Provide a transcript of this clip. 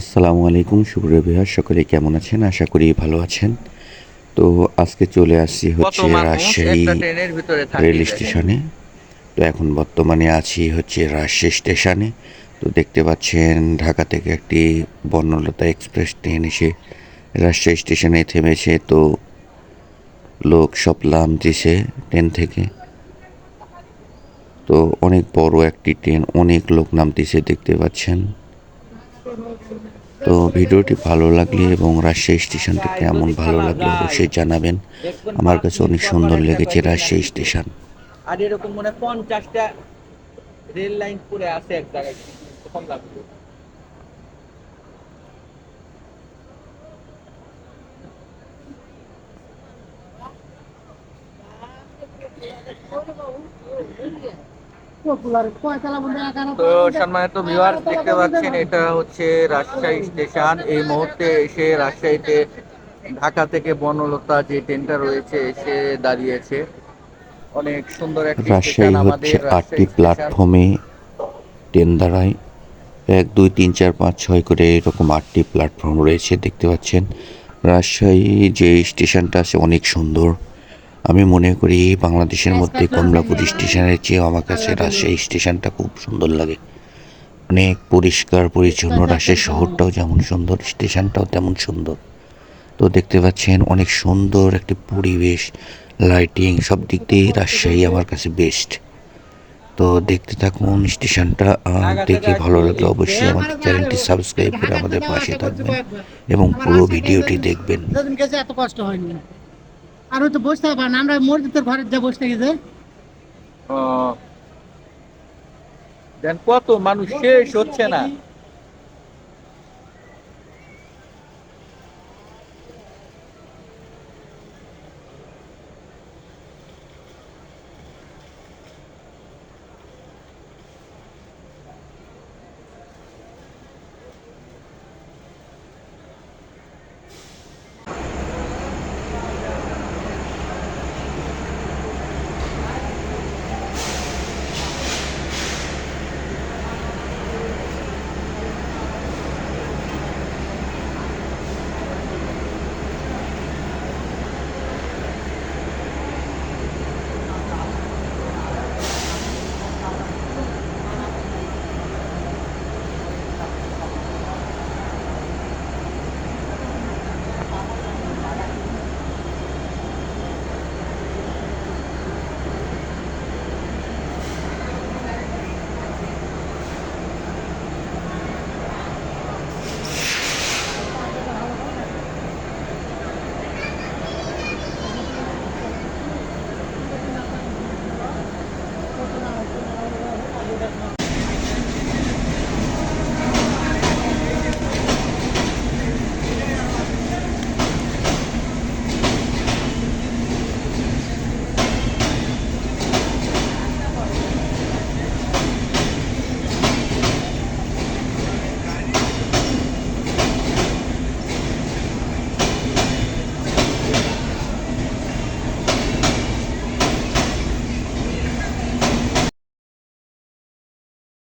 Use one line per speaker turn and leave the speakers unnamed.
আসসালামু আলাইকুম সুপ্রিয় বিহার সকলে কেমন আছেন? আশা করি ভালো আছেন। তো আজকে চলে আসছি হচ্ছে রাজশাহী রেল স্টেশনে। তো এখন বর্তমানে আছি হচ্ছে রাজশাহী স্টেশনে। তো দেখতে পাচ্ছেন ঢাকা থেকে একটি বর্ণলতা এক্সপ্রেস ট্রেন এসে রাজশাহী স্টেশনে থেমেছে। তো লোক সব নামতেছে ট্রেন থেকে। তো অনেক বড় একটি ট্রেন অনেক লোক নামতেছে দেখতে পাচ্ছেন। তো ভিডিওটি ভালো লাগলে এবং রাজশাহী স্টেশনটা কেমন ভালো লাগলে অবশ্যই জানাবেন। আমার কাছে অনেক সুন্দর লেগেছে রাজশাহী স্টেশন।
আর এরকম মনে পঞ্চাশটা রেল লাইন পরে আছে এক জায়গায়। কম তো সম্মানিত ভিউয়ার্স দেখতে পাচ্ছেন এটা হচ্ছে রাজশাহী স্টেশন। এই মুহূর্তে এসে রাজশাহীতে ঢাকা থেকে বনলতা যে ট্রেনটা রয়েছে এসে দাঁড়িয়েছে। অনেক সুন্দর একটি
রাজশাহী হচ্ছে
আমাদের
আটটি প্ল্যাটফর্মে ট্রেন দাঁড়ায় এক দুই তিন চার পাঁচ ছয় করে এরকম আটটি প্ল্যাটফর্ম রয়েছে দেখতে পাচ্ছেন। রাজশাহী যে স্টেশনটা আছে অনেক সুন্দর। আমি মনে করি বাংলাদেশের মধ্যে কমলাপুর স্টেশনের চেয়ে আমার কাছে রাজশাহী স্টেশনটা খুব সুন্দর লাগে। অনেক পরিষ্কার পরিচ্ছন্ন রাজশাহী শহরটাও যেমন সুন্দর স্টেশনটাও তেমন সুন্দর। তো দেখতে পাচ্ছেন অনেক সুন্দর একটি পরিবেশ লাইটিং সব দিক দিয়ে রাজশাহী আমার কাছে বেস্ট তো দেখতে থাকুন স্টেশনটা দেখে ভালো লাগলে অবশ্যই আমাদের চ্যানেলটি সাবস্ক্রাইব করে আমাদের পাশে থাকবেন এবং পুরো ভিডিওটি দেখবেন।
এত কষ্ট হয়নি। আর তো বসতে হবে না আমরা মসজিদের ঘরে যা বসতে গেছে
দেন কত মানুষ শেষ হচ্ছে না।